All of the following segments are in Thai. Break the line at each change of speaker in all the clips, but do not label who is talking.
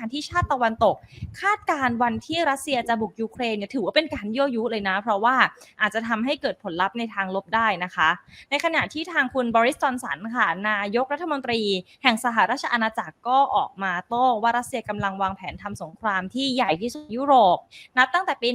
การที่ชาติตะวันตก คาดการวันที่รัสเซียจะบุกยูเครนเนี่ยถือว่าเป็นการยั่วยุเลยนะ เพราะว่าอาจจะทำให้เกิดผลลัพธ์ในทางลบได้นะคะ ในขณะที่ทางคุณบริสจอนสันค่ะนายกรัฐมนตรี แห่งสหราชอาณาจักรก็ออกมาโต้ว่ารัสเซียกำลังวางแผนทำสงครามที่ใหญ่ที่สุดยุโรป นับตั้งแต่ปี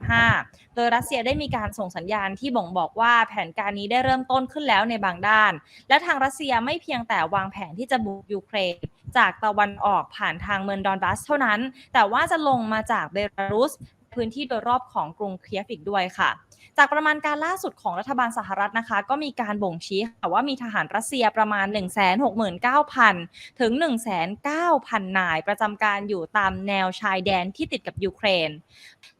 1945 โดยรัสเซียได้มีการส่งสัญญาณที่บ่งบอกว่าแผนการนี้ได้เริ่มต้นขึ้นแล้วในบางด้าน และทางรัสเซียไม่เพียงแต่วางแผนที่จะบุกยูเครน จากตะวันออกผ่านทางเมืองดอนบัสเท่านั้น แต่ว่าจะลงมาจากเบลารุส พื้นที่โดยรอบของกรุงเคียฟอีกด้วยค่ะ จากประมาณการล่าสุดของรัฐบาลสหรัฐนะคะ ก็มีการบ่งชี้ค่ะว่ามีทหารรัสเซียประมาณ 169,000 ถึง109,000 นาย ประจำการอยู่ตามแนวชายแดนที่ติดกับยูเครน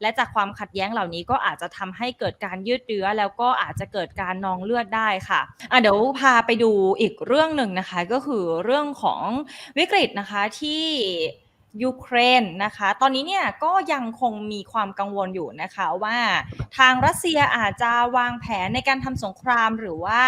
และจากความขัดแย้งเหล่านี้ก็อาจจะทำให้เกิดการยืดเยื้อแล้วก็อาจจะเกิดการนองเลือดได้ค่ะอะเดี๋ยวพาไปดูอีกเรื่องหนึ่งนะคะ ก็คือเรื่องของวิกฤตนะคะที่ ยูเครนนะคะ ตอนนี้เนี่ยก็ยังคงมีความกังวลอยู่นะคะว่าทางรัสเซียอาจจะวางแผนในการทำสงครามหรือว่า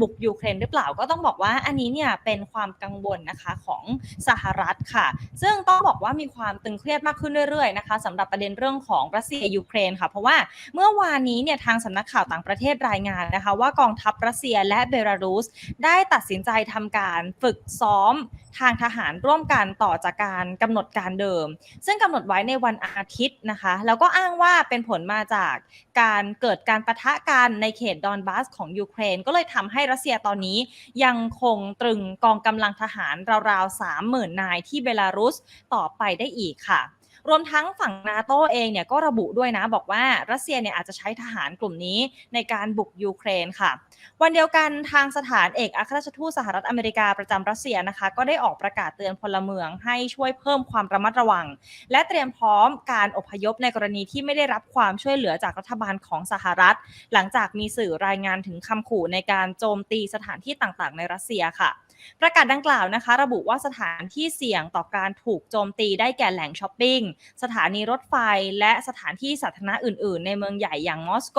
บุกยูเครนหรือเปล่าก็ต้องบอกว่าอันนี้เนี่ยเป็นความกังวลนะคะของสหรัฐค่ะ ซึ่งต้องบอกว่ามีความตึงเครียดมากขึ้นเรื่อยๆนะคะสำหรับประเด็นเรื่องของรัสเซียยูเครนค่ะเพราะว่าเมื่อวานนี้เนี่ยทางสำนักข่าวต่างประเทศรายงานนะคะ ว่ากองทัพรัสเซียและเบลารุสได้ตัดสินใจทำการฝึกซ้อม ทางทหารร่วมกันต่อจากการกำหนดการเดิม ซึ่งกำหนดไว้ในวันอาทิตย์นะคะ แล้วก็อ้างว่าเป็นผลมาจากการเกิดการประทะกันในเขตดอนบาสของยูเครน ก็เลยทำให้รัสเซียตอนนี้ยังคงตรึงกองกำลังทหารราวๆ30,000นายที่เบลารุสต่อไปได้อีกค่ะ รวมทั้งฝั่งนาโตเองเนี่ยก็ระบุด้วยนะบอกว่ารัสเซียเนี่ยอาจจะใช้ทหารกลุ่มนี้ในการบุกยูเครนค่ะ วันเดียวกันทางสถานเอกอัครราชทูตสหรัฐอเมริกาประจำรัสเซียนะคะ ก็ได้ออกประกาศเตือนพลเมืองให้ช่วยเพิ่มความระมัดระวัง และเตรียมพร้อมการอพยพในกรณีที่ไม่ได้รับความช่วยเหลือจากรัฐบาลของสหรัฐ หลังจากมีสื่อรายงานถึงคำขู่ในการโจมตีสถานที่ต่างๆ ในรัสเซียค่ะประกาศดังกล่าวนะคะ ระบุว่าสถานที่เสี่ยงต่อการถูกโจมตีได้แก่แหล่งช้อปปิ้งสถานีรถไฟ และสถานที่สาธารณะอื่น ๆ ในเมืองใหญ่อย่างมอสโก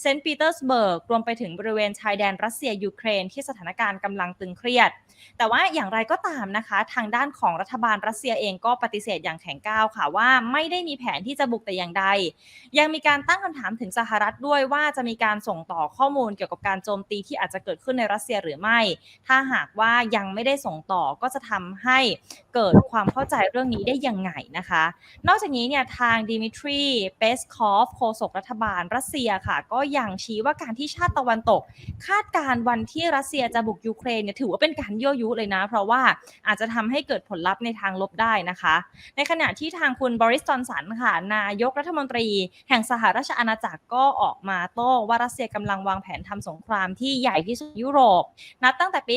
เซนต์ปีเตอร์สเบิร์ก รวมไปถึงบริเวณชายแดนรัสเซียยูเครนที่สถานการณ์กำลังตึงเครียด แต่ว่าอย่างไรก็ตามนะคะ ทางด้านของรัฐบาลรัสเซียเองก็ปฏิเสธอย่างแข็งก้าวค่ะว่าไม่ได้มีแผนที่จะบุกแต่อย่างใด ยังมีการตั้งคำถามถึงสหรัฐด้วยว่าจะมีการส่งต่อข้อมูลเกี่ยวกับการโจมตีที่อาจจะเกิดขึ้นในรัสเซียหรือไม่ ถ้าหากว่ายังไม่ได้ส่งต่อก็จะทำให้เกิดความเข้าใจเรื่องนี้ได้ยังไงนะคะนอกจากนี้เนี่ยทางดิมิทรีเปสคอฟโฆษกรัฐบาลรัสเซียค่ะ ก็ยังชี้ว่าการที่ชาติตะวันตก คาดการณ์วันที่รัสเซียจะบุกยูเครนเนี่ยถือว่าเป็นการยั่วยุเลยนะ เพราะว่าอาจจะทำให้เกิดผลลัพธ์ในทางลบได้นะคะ ในขณะที่ทางคุณบริสจอนสันค่ะ นายกรัฐมนตรี แห่งสหราชอาณาจักรก็ออกมาโต้ว่ารัสเซียกำลังวางแผนทำสงครามที่ใหญ่ที่สุดยุโรปนับตั้งแต่ปี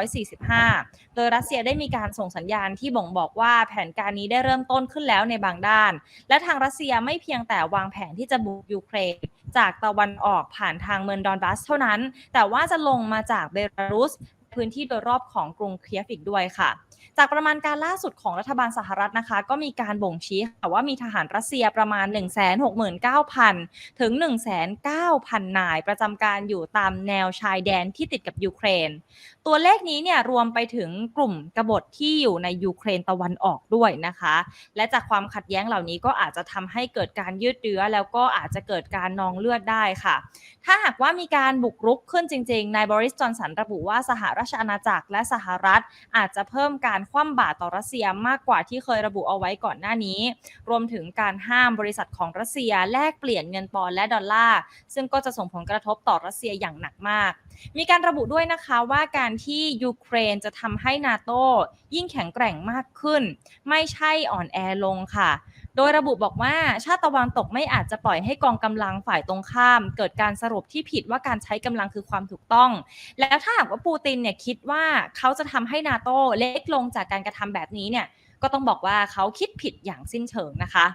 1945 โดยรัสเซียได้มีการส่งสัญญาณที่บ่งบอกว่าแผนการนี้ได้เริ่มต้นขึ้นแล้วในบางด้าน และทางรัสเซียไม่เพียงแต่วางแผนที่จะบุกยูเครนจากตะวันออกผ่านทางเมืองดอนบัสเท่านั้น แต่ว่าจะลงมาจากเบลารุส พื้นที่โดยรอบของกรุงเคียฟอีกด้วยค่ะ จากประมาณการล่าสุดของรัฐบาลสหรัฐนะคะ ก็มีการบ่งชี้ค่ะว่ามีทหารรัสเซียประมาณ 169,000 ถึง109,000 นาย ประจำการอยู่ตามแนวชายแดนที่ติดกับยูเครน ตัวเลขนี้เนี่ยรวมไปถึงกลุ่มกบฏที่อยู่ในยูเครนตะวันออกด้วยนะคะ และจากความขัดแย้งเหล่านี้ก็อาจจะทำให้เกิดการยืดเยื้อ แล้วก็อาจจะเกิดการนองเลือดได้ค่ะ ถ้าหากว่ามีการบุกรุกขึ้นจริงๆนายบริสจอนสันระบุว่าสหรราชอาณาจักรและสหรัฐ อาจจะเพิ่มการคว่ำบาตรต่อรัสเซียมากกว่าที่เคยระบุเอาไว้ก่อนหน้านี้ รวมถึงการห้ามบริษัทของรัสเซียแลกเปลี่ยนเงินปอนด์และดอลลาร์ซึ่งก็จะส่งผลกระทบต่อรัสเซียอย่างหนักมาก มีการระบุด้วยนะคะว่าการที่ยูเครนจะทำให้นาโตยิ่งแข็งแกร่งมากขึ้น ไม่ใช่อ่อนแอลงค่ะ โดยระบุบอกว่าชาติตะวันตกไม่อาจจะปล่อยให้กองกำลังฝ่ายตรงข้าม เกิดการสรุปที่ผิดว่าการใช้กำลังคือความถูกต้อง แล้วถ้าหากว่าปูตินเนี่ยคิดว่าเขาจะทำให้นาโตเล็กลงจากการกระทำแบบนี้เนี่ยก็ต้องบอกว่าเขาคิดผิดอย่างสิ้นเชิงนะคะ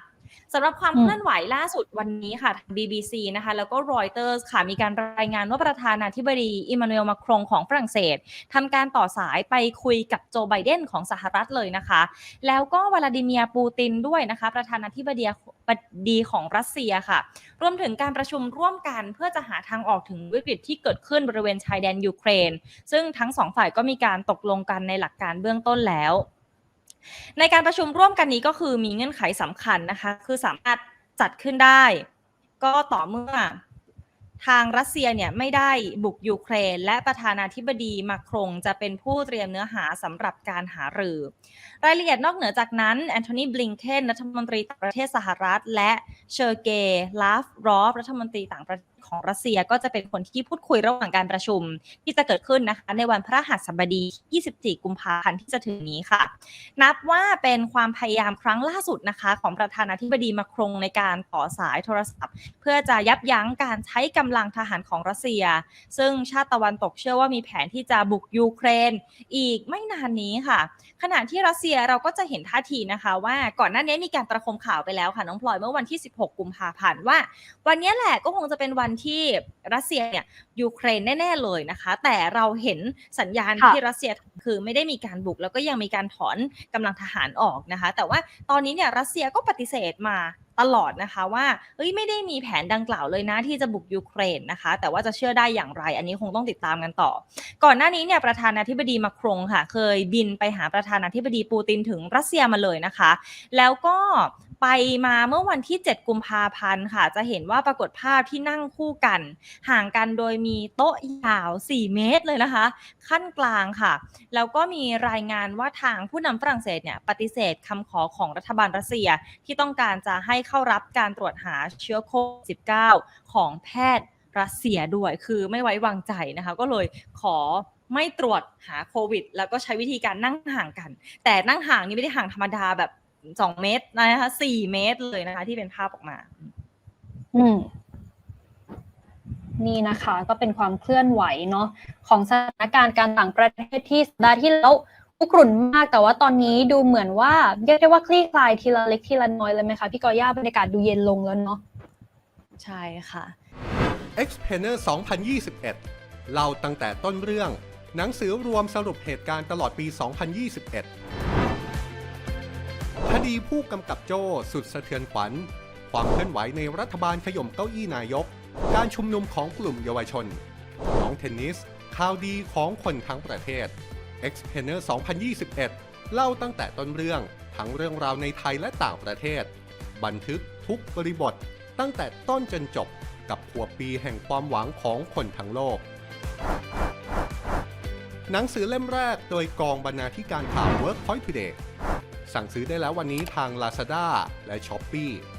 สำหรับความเคลื่อนไหวล่าสุดวันนี้ค่ะทาง BBC นะคะแล้วก็ Reuters ค่ะมีการรายงานว่าประธานาธิบดีอิมมานูเอลมาครงของฝรั่งเศสทำการต่อสายไปคุยกับโจไบเดนของสหรัฐเลยนะคะ แล้วก็วลาดิเมียร์ปูตินด้วยนะคะ ประธานาธิบดีดีของรัสเซียค่ะ รวมถึงการประชุมร่วมกันเพื่อจะหาทางออกถึงวิกฤตที่เกิดขึ้นบริเวณชายแดนยูเครน ซึ่งทั้งสองฝ่ายก็มีการตกลงกันในหลักการเบื้องต้นแล้ว ในการประชุมร่วมกันนี้ก็คือมีเงื่อนไขสำคัญนะคะ คือสามารถจัดขึ้นได้ ก็ต่อเมื่อทางรัสเซียเนี่ยไม่ได้บุกยูเครน และประธานาธิบดีมาครงจะเป็นผู้เตรียมเนื้อหาสำหรับการหารือ รายละเอียดนอกเหนือจากนั้นแอนโทนีบลิงเคนรัฐมนตรีต่างประเทศสหรัฐ และเชอร์เกลาฟรอฟรัฐมนตรีต่างประเทศ ของรัสเซียก็จะเป็นคนที่พูดคุยระหว่างการประชุม ที่จะเกิดขึ้นนะคะ ในวันพระหัสบดี 24 กุมภาพันธ์ที่จะถึงนี้ค่ะ นับว่าเป็นความพยายามครั้งล่าสุดนะคะ ของประธานาธิบดีมาครงในการต่อสายโทรศัพท์ เพื่อจะยับยั้งการใช้กำลังทหารของรัสเซีย ซึ่งชาติตะวันตกเชื่อว่ามีแผนที่จะบุกยูเครน อีกไม่นานนี้ค่ะ ขณะที่รัสเซียเราก็จะเห็นท่าทีนะคะว่าก่อนหน้านี้มีการประคมข่าวไปแล้วค่ะน้องพลอยเมื่อวันที่ 16 กุมภาพันธ์ว่า วันนี้แหละก็คงจะเป็นวันที่รัสเซียเนี่ยยูเครนแน่ ๆ เลยนะคะ แต่เราเห็นสัญญาณ
ค่ะ
ที่รัสเซียคือไม่ได้มีการบุก แล้วก็ยังมีการถอนกำลังทหารออกนะคะ แต่ว่าตอนนี้เนี่ยรัสเซียก็ปฏิเสธมาตลอดนะคะว่าเอ้ยไม่ได้มีแผนดังกล่าวเลยนะที่จะบุกยูเครนนะคะ แต่ว่าจะเชื่อได้อย่างไร อันนี้คงต้องติดตามกันต่อ ก่อนหน้านี้เนี่ยประธานาธิบดีมาครงค่ะ เคยบินไปหาประธานาธิบดีปูตินถึงรัสเซียมาเลยนะคะ แล้วก็ ไปมาเมื่อวันที่ 7 กุมภาพันธ์ค่ะ จะเห็นว่าปรากฏภาพที่นั่งคู่กัน ห่างกันโดยมีโต๊ะยาว 4 เมตรเลยนะคะ ขั้นกลางค่ะ แล้วก็มีรายงานว่าทางผู้นำฝรั่งเศสเนี่ยปฏิเสธคำขอของรัฐบาลรัสเซียที่ต้องการจะให้เข้ารับการตรวจหาเชื้อโควิด -19 ของแพทย์รัสเซียด้วยคือไม่ไว้วางใจนะคะ ก็เลยขอไม่ตรวจหาโควิด แล้วก็ใช้วิธีการนั่งห่างกัน แต่นั่งห่างนี่ไม่ได้ห่างธรรมดาแบบ 2เมตรนะคะ4เมตรเลยนะคะ ที่เป็นภาพออกมา
อืมนี่นะคะก็เป็นความเคลื่อนไหวเนาะของสถานการณ์การต่างประเทศที่สัปดาห์ที่แล้วคุกรุ่นมากแต่ว่าตอนนี้ดูเหมือนว่าเรียกได้ว่าคลี่คลายทีละเล็กทีละน้อยเลยไหมคะพี่กอย่าบรรยากาศดูเย็นลงแล้วเนาะ
ใช่ค่ะ
Explainer 2021เล่าตั้งแต่ต้นเรื่อง หนังสือรวมสรุปเหตุการณ์ตลอดปี 2021 คดีผู้กำกับโจ้สุดสะเทือนขวัญ ความเคลื่อนไหวในรัฐบาลขย่มเก้าอี้นายก การชุมนุมของกลุ่มเยาวชนน้องเทนนิส ข่าวดีของคนทั้งประเทศ Explainer 2021 เล่าตั้งแต่ต้นเรื่อง ทั้งเรื่องราวในไทยและต่างประเทศ บันทึกทุกบริบท ตั้งแต่ต้นจนจบกับขวบปีแห่งความหวังของคนทั้งโลก หนังสือเล่มแรกโดยกองบรรณาธิการข่าว Workpoint Today สั่งซื้อได้แล้ววันนี้ทาง Lazada และ s h อ p e e